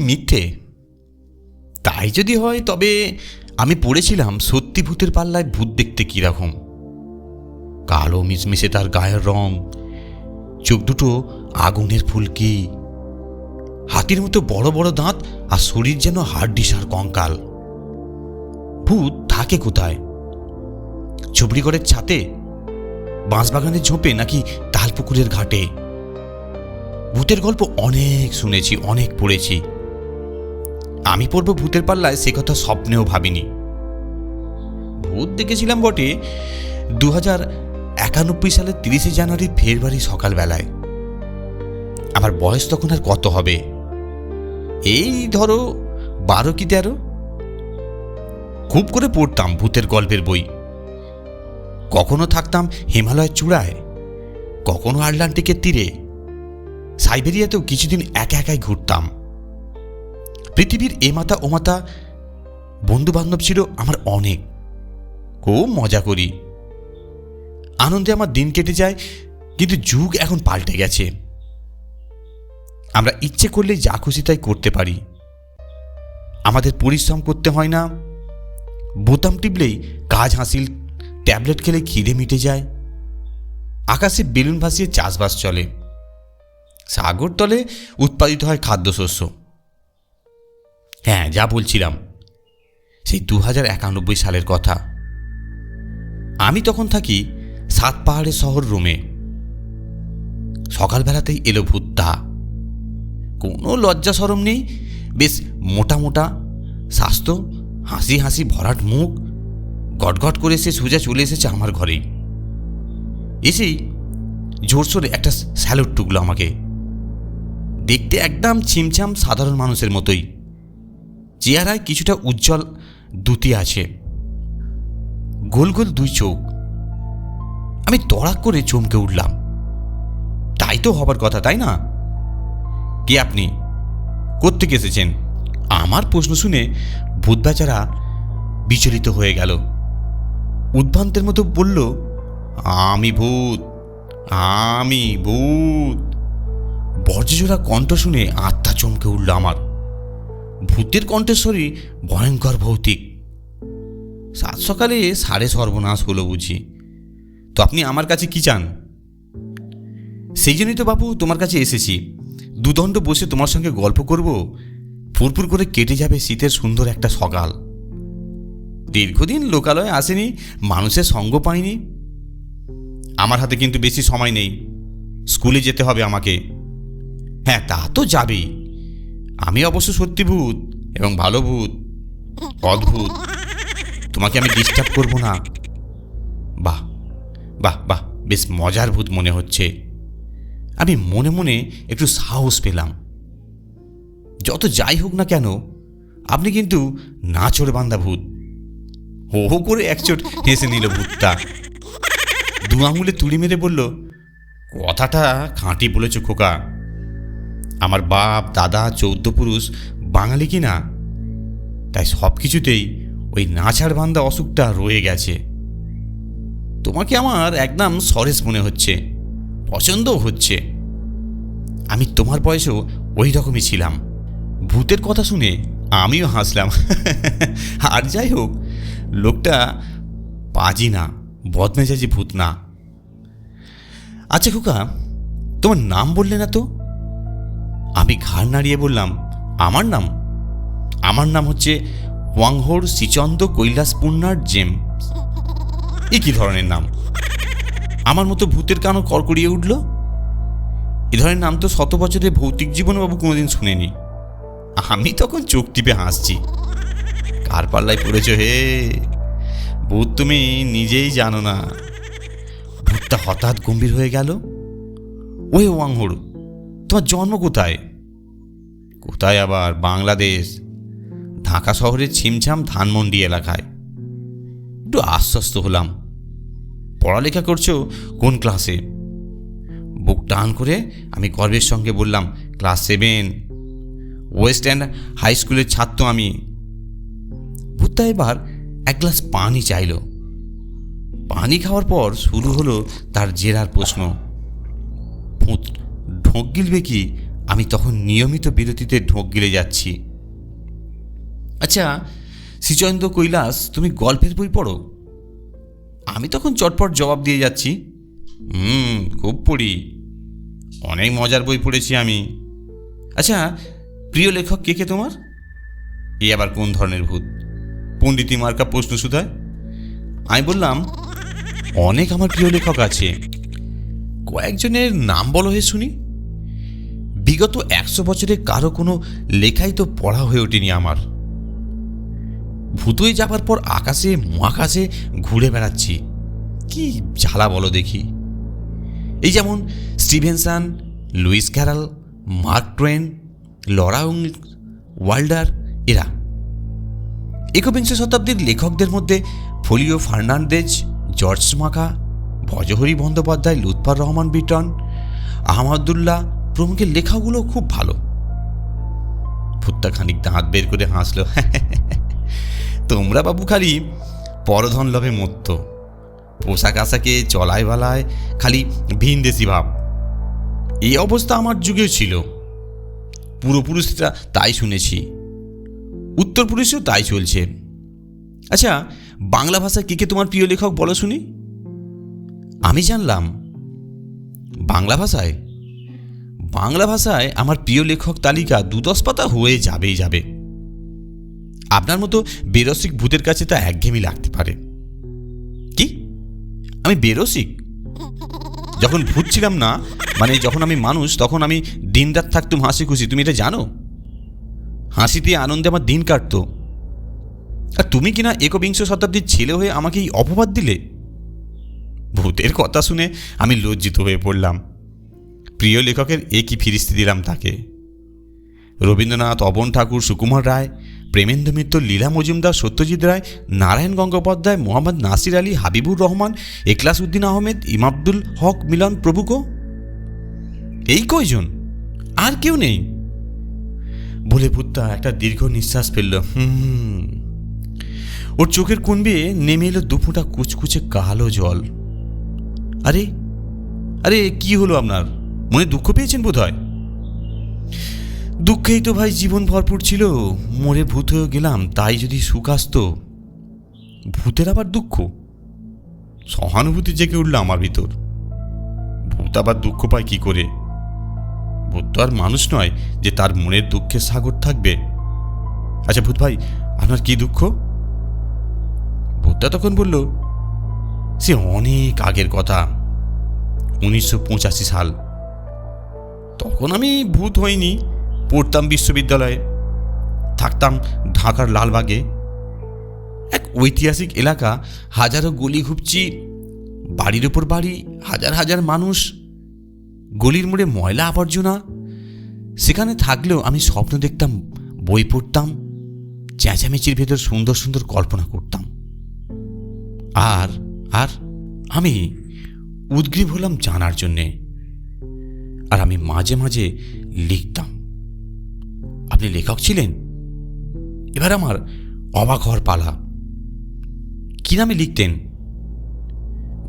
মিথ্যে? তাই যদি হয়, তবে আমি পড়েছিলাম সত্যি ভূতের পাল্লায় ভূত দেখতে কীরকম। কালো মিশমিশে তার গায়ের রং। চোখ দুটো আগুনের ফুলকি হাতির মতো বড় বড় দাঁত আর শরীর যেন হাড্ডিস আর কঙ্কাল। ভূত থাকে কোথায়? ছবড়িগড়ের ছাতে? বাঁশবাগানের ঝোপে নাকি তালপুকুরের ঘাটে? ভূতের গল্প অনেক শুনেছি, অনেক পড়েছি। আমি পড়ব ভূতের পাল্লায়, সে কথা স্বপ্নেও ভাবিনি। ভূত দেখেছিলাম বটে দু হাজার একানব্বই সালের তিরিশে জানুয়ারি ফেব্রুয়ারি সকালবেলায়। আমার বয়স তখন আর কত হবে? এই ধরো বারো কি তেরো? খুব করে পড়তাম ভূতের গল্পের বই। কখনো থাকতাম হিমালয়ের চূড়ায়, কখনো আটলান্টিকের তীরে। সাইবেরিয়াতেও কিছুদিন একা একাই ঘুরতাম। পৃথিবীর এ মাতা ও মাতা বন্ধু বান্ধব ছিল আমার অনেক। খুব মজা করি। আনন্দে আমার দিন কেটে যায়, কিন্তু যুগ এখন পাল্টে গেছে। আমরা ইচ্ছে করলেই যা খুশি তাই করতে পারি। আমাদের পরিশ্রম করতে হয় না। বোতাম টিপলেই কাজ হাসিল, ট্যাবলেট খেলে খিদে মিটে যায়। আকাশে বেলুন ভাসিয়ে চাষবাস চলে। সাগর তলে উৎপাদিত হয় খাদ্যশস্য। হ্যাঁ যা বলছিলাম। সেই দু হাজার একানব্বই সালের কথা। আমি তখন থাকি সাত পাহাড়ের শহর রোমে। সকালবেলাতেই এলো ভূতটা কোনো লজ্জা সরম নেই। বেশ মোটা মোটা, স্বাস্থ্য, হাসি হাসি ভরাট মুখ, গটগট করে সে সোজা চলে এসেছে আমার ঘরেই। এসেই জোরসোরে একটা স্যালুট টুকলো আমাকে। দেখতে একদম ছিমছাম সাধারণ মানুষের মতোই। চেহারায় কিছুটা উজ্জ্বল দুতি আছে। গোল গোল দুই চোখ। আমি তড়াক করে চমকে উঠলাম। তাই তো হবার কথা, তাই না? কে আপনি? কোত্থেকে এসেছেন? আমার প্রশ্ন শুনে ভূত বেচারা বিচলিত হয়ে গেল। উদ্ভ্রান্তের মতো বলল, আমি ভূত আমি ভূত। বর্জজোড়া কণ্ঠ শুনে আত্মা চমকে উঠল আমার। ভূতের কণ্ঠস্বরী ভয়ঙ্কর ভৌতিক। সাত সকালে সাড়ে সর্বনাশ হলো বুঝি। তো আপনি আমার কাছে কি চান? সেই জন্যই তো বাবু তোমার কাছে এসেছি। দুদণ্ড বসে তোমার সঙ্গে গল্প করব, ফুরফুর করে কেটে যাবে শীতের সুন্দর একটা সকাল। দীর্ঘদিন লোকালয়ে আসেনি, মানুষের সঙ্গ পাইনি। আমার হাতে কিন্তু বেশি সময় নেই। স্কুলে যেতে হবে আমাকে। হ্যাঁ তা তো যাবেই। আমি অবশ্য সত্যি ভূত এবং ভালো ভূত, অদ্ভুত। তোমাকে আমি ডিস্টার্ব করব না। বাহ বাহ বাহ, বেশ মজার ভূত মনে হচ্ছে। আমি মনে মনে একটু সাহস পেলাম। যত যাই হোক না কেন, আপনি কিন্তু নাচড় বান্দা ভূত। হো হো করে একচোট হেসে নিল ভূতটা। দু আঙুলে তুড়ি মেরে বলল, কথাটা খাঁটি বলেছ খোকা। আমার বাপ, দাদা, চৌদ্দ পুরুষ বাঙালি কি না? তাই সব কিছুতেই ওই নাছাড় বান্দা অসুখটা রয়ে গেছে। তোমাকে আমার একদম সরেস মনে হচ্ছে, পছন্দও হচ্ছে। আমি তোমার বয়সেও ওই রকমই ছিলাম। ভূতের কথা শুনে আমিও হাসলাম। আর যাই হোক, লোকটা পাজি না, বদমেজাজি ভূত না। আচ্ছা খোকা, তোমার নাম বললে না তো? আমি ঘাড় নাড়িয়ে বললাম, আমার নাম? আমার নাম হচ্ছে ওয়াংহোর শ্রীচন্দ কৈলাস পুণ্যার জেমস এ কি ধরনের নাম? আমার মতো ভূতের কানও কড়কড়িয়ে উঠল? এ ধরনের নাম তো শত বছরের ভৌতিক জীবনে বাবু কোনোদিন শুনেনি। আমি তখন চোখ টিপে হাসছি। কার পাল্লায় পড়েছ হে? ভূত তুমি নিজেই জানো না। ভূতটা হঠাৎ গম্ভীর হয়ে গেল? ওই ওয়াংহর তোমার জন্ম কোথায়? কোথায় আবার? বাংলাদেশ। ঢাকা শহরের ছিমছাম ধানমন্ডি এলাকায়। একটু আশ্বস্ত হলাম। পড়ালেখা করছ কোন ক্লাসে বুক টান করে আমি গর্বের সঙ্গে বললাম class seven West End high স্কুলের ছাত্র আমি। ভূতটা এবার এক গ্লাস পানি চাইল। পানি খাওয়ার পর শুরু হলো তার জেরার প্রশ্ন। ভূত ঢোক গিলবে কি? আমি তখন নিয়মিত বিরতিতে ঢোক গিলে যাচ্ছি। আচ্ছা শ্রীচন্দ্র কৈলাস, তুমি গল্পের বই পড়ো? আমি তখন চটপট জবাব দিয়ে যাচ্ছি, হুম, খুব পড়ি। অনেক মজার বই পড়েছি আমি। আচ্ছা প্রিয় লেখক কে কে তোমার? এ আবার কোন ধরনের ভূত? পণ্ডিতি মার্কা প্রশ্ন সুধায়? আমি বললাম, অনেক আমার প্রিয় লেখক আছে। কয়েকজনের নাম বলো হে শুনি। বিগত একশো বছরে কারও কোনো লেখাই তো পড়া হয়ে ওঠেনি আমার। ভূতই যাবার পর আকাশে, মহাকাশে ঘুরে বেড়াচ্ছি। কি জ্বালা বলো দেখি। এই যেমন Stevenson, Lewis Carroll, Mark Twain লরাউং Wilder, এরা। একবিংশ শতাব্দীর লেখকদের মধ্যে ফলিও ফার্নান্ডেজ জর্জ মাকা ভজহরি বন্দ্যোপাধ্যায়, লুৎফর রহমান বিটন, আহমদুল্লাহ প্রমুখের লেখাগুলো খুব ভালো। ভুত্তা খানিক দাঁত বের করে হাসল তোমরা বাবু খালি পরধন লভে মত্ত। পোশাক আশাকে চলায় বালায় খালি ভিনদেশি ভাব। এই অবস্থা আমার যুগেও ছিল। পূর্বপুরুষরা তাই শুনেছি উত্তর উত্তরপুরুষেও তাই চলছে। আচ্ছা বাংলা ভাষায় কে কে তোমার প্রিয় লেখক বলো শুনি। আমি জানলাম, বাংলা ভাষায় বাংলা ভাষায় আমার প্রিয় লেখক তালিকা দুদশ পাতা হয়ে যাবেই যাবে। আপনার মতো বেরসিক ভূতের কাছে তা একঘেয়েমি লাগতে পারে। কি? আমি বেরসিক? যখন ভূত ছিলাম না মানে যখন আমি মানুষ, তখন আমি দিনরাত থাকতুম হাসি খুশি তুমি এটা জানো? হাসিতে আনন্দে আমার দিন কাটতো। আর তুমি কিনা একবিংশ শতাব্দীর ছেলে হয়ে আমাকে এই অপবাদ দিলে? ভূতের কথা শুনে আমি লজ্জিত হয়ে পড়লাম। প্রিয় লেখকের একই ফিরিস্তি দিলাম তাকে। রবীন্দ্রনাথ অবন ঠাকুর সুকুমার রায়, প্রেমেন্দ্র মিত্র লীলা মজুমদার সত্যজিৎ রায়, নারায়ণ গঙ্গোপাধ্যায়, মোহাম্মদ নাসির আলী, হাবিবুর রহমান এখলাস উদ্দিন আহমেদ ইমাবদুল হক, মিলন প্রভুক এই কয়জন? আর কেউ নেই। বলে ভুত্তা একটা দীর্ঘ নিঃশ্বাস ফেলল। হুম ওর চোখের কোন বেয়ে নেমে এলো দুফোঁটা কুচকুচে কালো জল। আরে আরে কি হলো আপনার? মনে দুঃখ পেয়েছেন বোধ হয় দুঃখেই তো ভাই জীবন ভরপুর ছিল, মরে ভূত হয়ে গেলাম, তাই যদি সুখ আসতো, ভূতের আবার দুঃখ? সহানুভূতি জেগে উঠল আমার ভিতর। ভূত আবার দুঃখ পায় কি করে? ভূত তো আর মানুষ নয় যে তার মনের দুঃখের সাগর থাকবে। আচ্ছা ভূত ভাই, আপনার কি দুঃখ? ভূতটা তখন বলল, সে অনেক আগের কথা, উনিশশো পঁচাশি সাল। তখন আমি ভূত হইনি, পড়তাম বিশ্ববিদ্যালয়ে, থাকতাম ঢাকার লালবাগে। এক ঐতিহাসিক এলাকা, হাজারো গলি ঘুপচি, বাড়ির ওপর বাড়ি, হাজার হাজার মানুষ, গলির মোড়ে ময়লা আবর্জনা। সেখানে থাকলেও আমি স্বপ্ন দেখতাম, বই পড়তাম, চেঁচামেচির ভেতর সুন্দর সুন্দর কল্পনা করতাম। আর আর আমি উদ্গ্রীব হলাম জানার জন্যে। আর আমি মাঝে মাঝে লিখতাম। আপনি লেখক ছিলেন? এবার আমার অবাক হওয়ার পালা। কি নামে লিখতেন?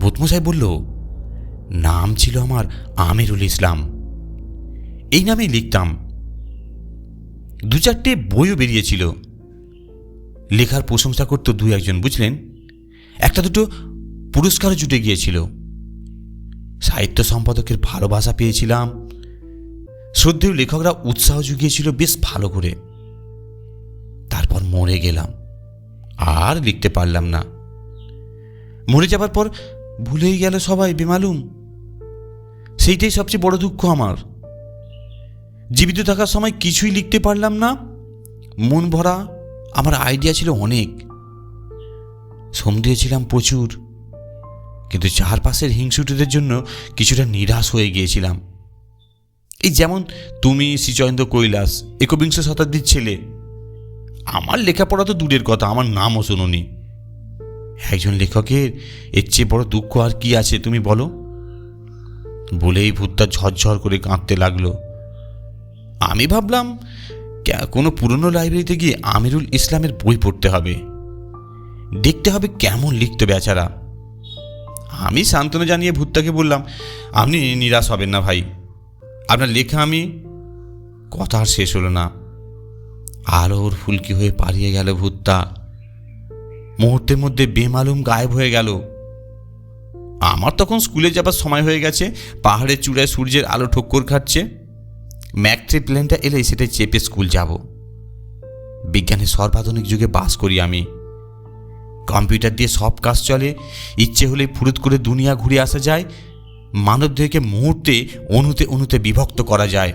ভূতমশাই বলল, নাম ছিল আমার আমিরুল ইসলাম। এই নামেই লিখতাম। দু চারটে বইও বেরিয়েছিল। লেখার প্রশংসা করতো দু একজন, বুঝলেন? একটা দুটো পুরস্কারও জুটে গিয়েছিল। সাহিত্য সম্পাদকের ভালোবাসা পেয়েছিলাম। শ্রদ্ধেয় লেখকরা উৎসাহ জুগিয়েছিল বেশ ভালো করে। তারপর মরে গেলাম। আর লিখতে পারলাম না। মরে যাবার পর ভুলেই গেল সবাই, বেমালুম। সেইটাই সবচেয়ে বড় দুঃখ আমার। জীবিত থাকার সময় কিছুই লিখতে পারলাম না। মন ভরা, আমার আইডিয়া ছিল অনেক। শ্রম দিয়েছিলাম প্রচুর। কিন্তু চারপাশের হিংসুটেদের জন্য কিছুটা নিরাশ হয়ে গিয়েছিলাম। এই যেমন তুমি শ্রীচন্দ্র কৈলাস, একবিংশ শতাব্দীর ছেলে। আমার লেখাপড়া তো দূরের কথা, আমার নামও শুনুনি। একজন লেখকের এর চেয়ে বড় দুঃখ আর কি আছে, তুমি বলো? বলেই ভূতটা ঝরঝর করে কাঁদতে লাগল। আমি ভাবলাম কোনো পুরনো লাইব্রেরিতে গিয়ে আমিরুল ইসলামের বই পড়তে হবে। দেখতে হবে কেমন লিখতে বেচারা। আমি সান্ত্বনা জানিয়ে ভূতটাকে বললাম, আপনি নিরাশ হবেন না ভাই। আপনার লেখা আমি, কথা আর শেষ হলো না। ওর ফুলকি হয়ে পালিয়ে গেল ভূতটা। মুহূর্তের মধ্যে বেমালুম গায়েব হয়ে গেল। আমার তখন স্কুলে যাবার সময় হয়ে গেছে, পাহাড়ের চূড়ায় সূর্যের আলো ঠক্কর খাচ্ছে। ম্যাকট্রি প্লেনটা এলে সেটাই চেপে স্কুল যাব। বিজ্ঞানের সর্বাধুনিক যুগে বাস করি আমি। কম্পিউটার দিয়ে সব কাজ চলে। ইচ্ছে হলে ফুরুত করে দুনিয়া ঘুরে আসা যায়। মানবদেহকে মুহূর্তে অনুতে অনুতে বিভক্ত করা যায়।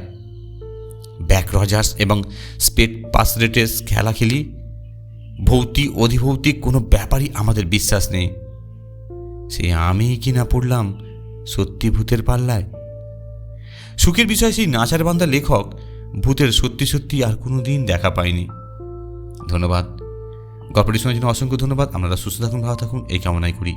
ব্যাক রজার্স এবং স্পেড পাসরেটেস খেলা খেলি। ভৌতিক অধিভৌতিক কোনো ব্যাপারই আমাদের বিশ্বাস নেই। সে আমিই কি না পড়লাম সত্যি ভূতের পাল্লায়? সুখের বিষয় সেই নাচার বান্ধা লেখক, ভূতের সত্যি সত্যি আর কোনো দিন দেখা পায়নি। ধন্যবাদ। গল্পটি শোনার জন্য অসংখ্য ধন্যবাদ। আপনারা সুস্থ থাকুন ভালো থাকুন এই কামনাই করি।